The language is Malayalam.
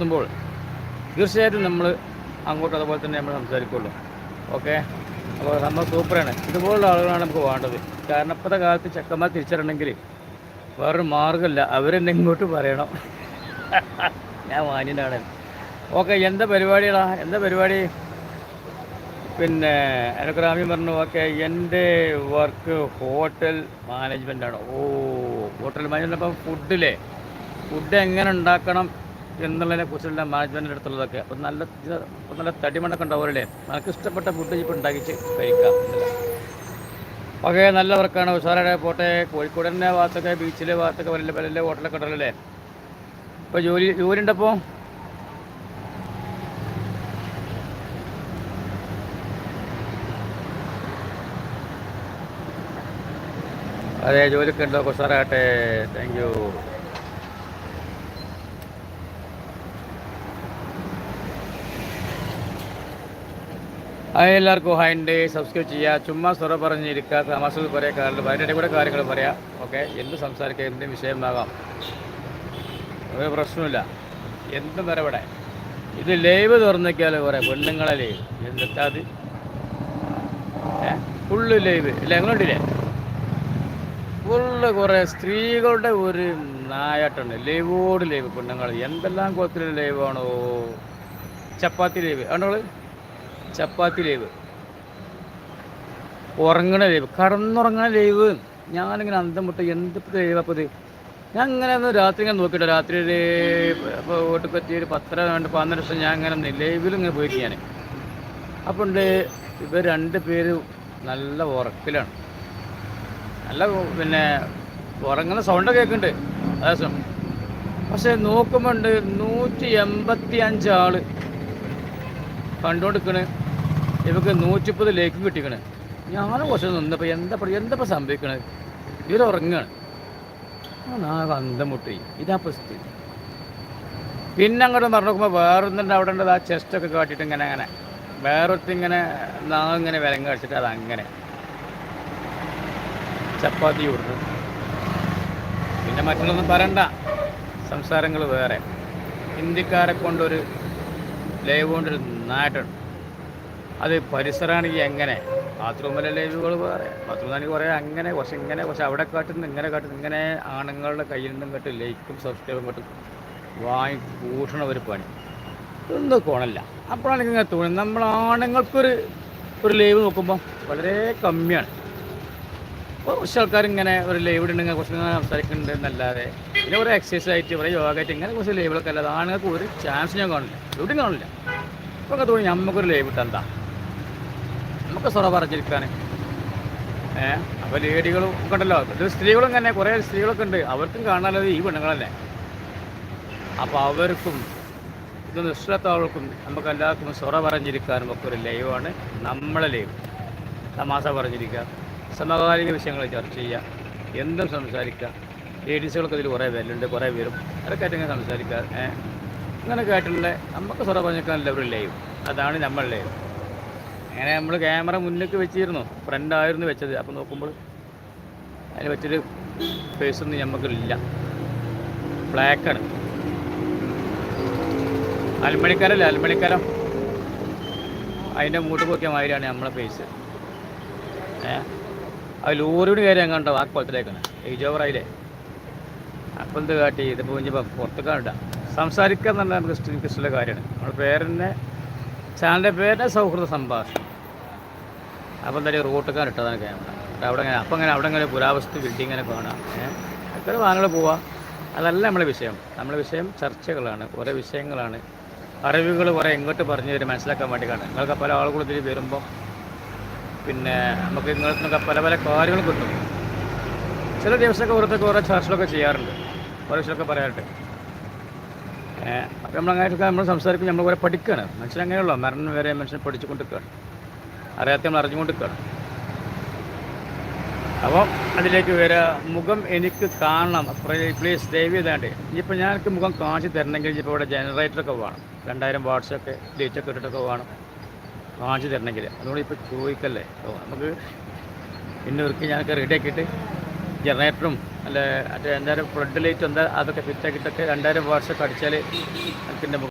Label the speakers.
Speaker 1: എത്തുമ്പോൾ തീർച്ചയായിട്ടും നമ്മൾ അങ്ങോട്ട് അതുപോലെ തന്നെ നമ്മൾ സംസാരിക്കുള്ളൂ. ഓക്കെ അപ്പോൾ നമ്മൾ സൂപ്പറാണ്. ഇതുപോലുള്ള ആളുകളാണ് നമുക്ക് വേണ്ടത്. കാരണം ഇപ്പോഴത്തെ കാലത്ത് ചെക്കന്മാർ തിരിച്ചറിയണമെങ്കിൽ വേറൊരു മാർഗമില്ല. അവരെന്നെ ഇങ്ങോട്ട് പറയണം. ഞാൻ മാന്യനാണ്. ഓക്കെ എന്താ പരിപാടികളാ? എന്താ പരിപാടി? പിന്നെ അനുഗ്രാമ്യം പറഞ്ഞു ഓക്കെ എന്റെ വർക്ക് ഹോട്ടൽ മാനേജ്മെന്റാണ്. ഓ ഹോട്ടൽ മാനേജ്മെന്റ് അപ്പം ഫുഡിലെ ഫുഡ് എങ്ങനെ ഉണ്ടാക്കണം? എന്നുള്ളതിനെ കുറിച്ചുള്ള മാനേജ്മെന്റിന്റെ അടുത്തുള്ളതൊക്കെ നല്ല നല്ല തടിമണ്ണൊക്കെ ഉണ്ടാവുമല്ലേ നമുക്ക് ഇഷ്ടപ്പെട്ട ഫുഡ് ഇപ്പോൾ ഉണ്ടാക്കിച്ച് കഴിക്കാം. ഓക്കെ നല്ല വർക്കാണ് ഉഷാറാടെ പോട്ടെ. കോഴിക്കോടിന്റെ ഭാഗത്തൊക്കെ ബീച്ചിലെ ഭാഗത്തൊക്കെ വലിയ വലിയ ഹോട്ടലൊക്കെ ഉണ്ടല്ലേ ഇപ്പോൾ ജോലി ജോലി ഉണ്ടപ്പോൾ അതെ ജോലിയൊക്കെ ഉണ്ടോ? ഉഷാറാകട്ടെ. താങ്ക് യു എല്ലാവർക്കും ഹൈ ഉണ്ട്. സബ്സ്ക്രൈബ് ചെയ്യുക ചുമ്മാ സ്വറ പറഞ്ഞിരിക്കുക തമാശകൾ കുറേ കാര്യങ്ങൾ അതിന്റെ കൂടെ കാര്യങ്ങൾ പറയാം. ഓക്കെ എന്ത് സംസാരിക്കുക എന്ത് വിഷയമാകാം ഒരു പ്രശ്നമില്ല എന്തും വരെ ഇവിടെ. ഇത് ലൈവ് തുറന്നേക്കാൽ കുറേ പെണ്ണുങ്ങളെ ലൈവ്. എന്നിട്ടാ അത്? Full live. ഇല്ല എങ്ങനെയുണ്ടില്ലേ ഫുള്ള് കുറേ സ്ത്രീകളുടെ ഒരു നായാട്ടുണ്ട്. ലൈവോട് ലൈവ് പെണ്ണുങ്ങൾ. എന്തെല്ലാം കോത്തിൽ ലൈവാണോ? ചപ്പാത്തി ലൈവ്. ആണോ ചപ്പാത്തി ലൈവ്. ഉറങ്ങണ ലൈവ്. കടന്നുറങ്ങണ ലൈവ്. ഞാനിങ്ങനെ അന്തം മുട്ട എന്ത് ലൈവ് ഞാൻ അങ്ങനെ ഒന്ന് രാത്രി ഇങ്ങനെ നോക്കിയിട്ട് രാത്രി ഒരു ഇപ്പോൾ വീട്ടിൽ പറ്റി ഒരു പത്തര രണ്ട് പന്ത്രണ്ട് ദിവസം ഞാൻ അങ്ങനെ ലൈവിൽ ഇങ്ങനെ പോയിട്ട് ഞാൻ അപ്പോൾ ഉണ്ട് ഇവർ രണ്ട് പേര് നല്ല ഉറക്കിലാണ്. നല്ല പിന്നെ ഉറങ്ങുന്ന സൗണ്ട് കേൾക്കുന്നുണ്ട് അതേസം പക്ഷെ നോക്കുമ്പോൾ ഉണ്ട് നൂറ്റി എൺപത്തി അഞ്ച് ആൾ ഇവക്ക് നൂറ്റിപ്പത് ലേക്കും കിട്ടിക്കണേ. ഞാൻ കുറച്ച് നിന്നപ്പോൾ എന്താ എന്താ സംഭവിക്കണേ? ഇവർ ഉറങ്ങാണ്. ആ അന്തം മുട്ടി. ഇതാ സ്ഥിതി പിന്നെ അങ്ങോട്ട് പറഞ്ഞു നോക്കുമ്പോൾ വേറൊന്നുണ്ട് അവിടെ ഉണ്ട് ആ ചെസ്റ്റൊക്കെ കാട്ടിയിട്ട് ഇങ്ങനെ അങ്ങനെ. വേറൊരുത്തി ഇങ്ങനെ നാം ഇങ്ങനെ വിലങ്ങ കഴിച്ചിട്ട് അത് അങ്ങനെ. ചപ്പാത്തി കൊടുത്തു. പിന്നെ മറ്റുള്ളൊന്നും പറയണ്ട. സംസാരങ്ങൾ വേറെ. ഹിന്ദിക്കാരെ കൊണ്ടൊരു ലൈവ് കൊണ്ടൊരു നാട്ടുണ്ട് അത് പരിസരമാണെങ്കിൽ എങ്ങനെ? ബാത്റൂമിലെ ലൈവുകൾ വേറെ ബാത്റൂമിലാണെങ്കിൽ കുറേ അങ്ങനെ കുറച്ച് ഇങ്ങനെ കുറച്ച് അവിടെ കാട്ടുന്നു ഇങ്ങനെ കാട്ടുന്നു ഇങ്ങനെ ആണുങ്ങളുടെ കയ്യിൽ നിന്നും കേട്ട് ലൈക്കും സബ്സ്ക്രൈബും കേട്ട് വാങ്ങി കൂട്ടണ ഒരു പണി. ഇതൊന്നും കോണല്ല അപ്പോഴാണ് ഇങ്ങനെ തോന്നുന്നത് നമ്മൾ ആണുങ്ങൾക്കൊരു ഒരു ലൈവ് നോക്കുമ്പോൾ വളരെ കമ്മിയാണ്. കുറച്ച് ആൾക്കാർ ഇങ്ങനെ ഒരു ലൈവ് ഇടുന്നെങ്കിൽ കുറച്ച് ഇങ്ങനെ സംസാരിക്കുന്നുണ്ട് എന്നല്ലാതെ പിന്നെ കുറേ എക്സസൈസ് ആയിട്ട് കുറേ യോഗ ആയിട്ട് ഇങ്ങനെ കുറച്ച് ലൈവുകളൊക്കെ അല്ലാതെ ആണുങ്ങൾക്ക് ഒരു ചാൻസ് ഞാൻ കാണില്ല എവിടെയും കാണില്ല അപ്പോൾ തോന്നി നമുക്കൊരു ലൈവ് ഇട്ട് എന്താ സൊറ പറഞ്ഞിരിക്കാൻ ഏ അപ്പോൾ ലേഡികളും ഒക്കെ ഉണ്ടല്ലോ. സ്ത്രീകളും തന്നെ കുറേ സ്ത്രീകളൊക്കെ ഉണ്ട്. അവർക്കും കാണാനത് ഈ പെണ്ണുങ്ങളല്ലേ. അപ്പോൾ അവർക്കും ഇത് ഇഷ്ടത്തെ ആൾക്കും നമുക്ക് എല്ലാവർക്കും സൊറ പറഞ്ഞിരിക്കാനും ഒക്കെ ഒരു ലൈവാണ്. നമ്മളെ ലൈവ്. തമാശ പറഞ്ഞിരിക്കുക. സമകാലിക വിഷയങ്ങൾ ചർച്ച ചെയ്യുക. എന്തും സംസാരിക്കുക. ലേഡീസുകൾക്ക് ഇതിൽ കുറേ പേരുണ്ട് കുറേ പേരും അതൊക്കെ ആയിട്ട് ഇങ്ങനെ സംസാരിക്കുക. ഏ ഇങ്ങനെ കേട്ടിട്ടുള്ള നമുക്ക് സ്വറ പറഞ്ഞിരിക്കാനല്ല ഒരു ലൈവ്. അതാണ് നമ്മൾ ലൈവ്. അങ്ങനെ നമ്മൾ ക്യാമറ മുന്നിലേക്ക് വെച്ചിരുന്നു. ഫ്രണ്ട് ആയിരുന്നു വെച്ചത്. അപ്പോൾ നോക്കുമ്പോൾ അതിന് പറ്റിയൊരു ഫേസൊന്നും നമുക്കില്ല ബ്ലാക്കാണ് അൽമണിക്കാരല്ലേ? അൽമണിക്കാരം. അതിന്റെ മൂട്ട് പൊക്കിയ മാതിരിയാണ് നമ്മളെ ഫേസ് ഏ? ആ ലോറിയോട് കയറി എങ്ങാണ്ടോ ആ കുളത്തിലേക്കാണ്. ഏജ് ഓവറായില്ലേ അപ്പം എന്ത് കാട്ടി? ഇതിപ്പോൾ പുറത്തേക്കാണ് സംസാരിക്കുക എന്നുള്ള നമുക്ക് ഇഷ്ടമുള്ള കാര്യമാണ്. നമ്മുടെ പേരന്നെ ചാനലിന്റെ പേര് സൗഹൃദ സംഭാഷണം. അപ്പം എന്തായാലും റൂട്ടുകാർ ഇട്ടതാണ് ക്യാമറ അവിടെ അങ്ങനെ അപ്പം അങ്ങനെ അവിടെ അങ്ങനെ പുരാവസ്തു ബിൽഡിംഗ് ഇങ്ങനെ കാണാം. ഏഹ് അത്ര വാഹനങ്ങൾ പോവാം. അതല്ല നമ്മളെ വിഷയം. നമ്മളെ വിഷയം ചർച്ചകളാണ് കുറേ വിഷയങ്ങളാണ്. അറിവുകൾ കുറേ എങ്ങോട്ട് പറഞ്ഞു തരും മനസ്സിലാക്കാൻ വേണ്ടി കാണാം. നിങ്ങൾക്ക് പല ആളുകളും ഇതിൽ വരുമ്പോൾ പിന്നെ നമുക്ക് ഇങ്ങോട്ട് നിന്നൊക്കെ പല പല കാര്യങ്ങൾ കിട്ടും. ചില ദിവസമൊക്കെ ഓരോരുത്തർക്ക് കുറേ ചർച്ചകളൊക്കെ ചെയ്യാറുണ്ട്. കുറേ വിഷയമൊക്കെ പറയാറുണ്ട്. അപ്പം നമ്മളങ്ങനെയൊക്കെ നമ്മൾ സംസാരിക്കും നമ്മൾ കുറെ പഠിക്കുകയാണ് മനുഷ്യൻ അങ്ങനെയുള്ള മരണം വരെ മനുഷ്യൻ പഠിച്ചുകൊണ്ടിരിക്കുകയാണ് അറിയാത്ത നമ്മൾ അറിഞ്ഞുകൊണ്ടിരിക്കുകയാണ് അപ്പം അതിലേക്ക് വരിക മുഖം എനിക്ക് കാണണം. പ്ലീസ് ദയവ് ചെയ്താണ്ട്. ഇനിയിപ്പോൾ ഞാൻ മുഖം കാണിച്ച് തരണമെങ്കിൽ ഇപ്പോൾ ഇവിടെ ജനറേറ്ററൊക്കെ വേണം. രണ്ടായിരം വാട്സൊക്കെ ലൈറ്റൊക്കെ ഇട്ടിട്ടൊക്കെ വേണം കാണിച്ച് തരണമെങ്കിൽ. അതുകൊണ്ട് ഇപ്പോൾ ചോദിക്കല്ലേ. അപ്പോൾ നമുക്ക് ഒരിക്കൽ ഞാനൊക്കെ റെഡി ആക്കിയിട്ട് ജനറേറ്ററും അല്ലെ മറ്റേ എന്തായാലും ഫ്ലഡ് ലൈറ്റ് എന്താ അതൊക്കെ ഫിറ്റാക്കിയിട്ടൊക്കെ രണ്ടായിരം വാട്സൊക്കെ അടിച്ചാൽ എന്റെ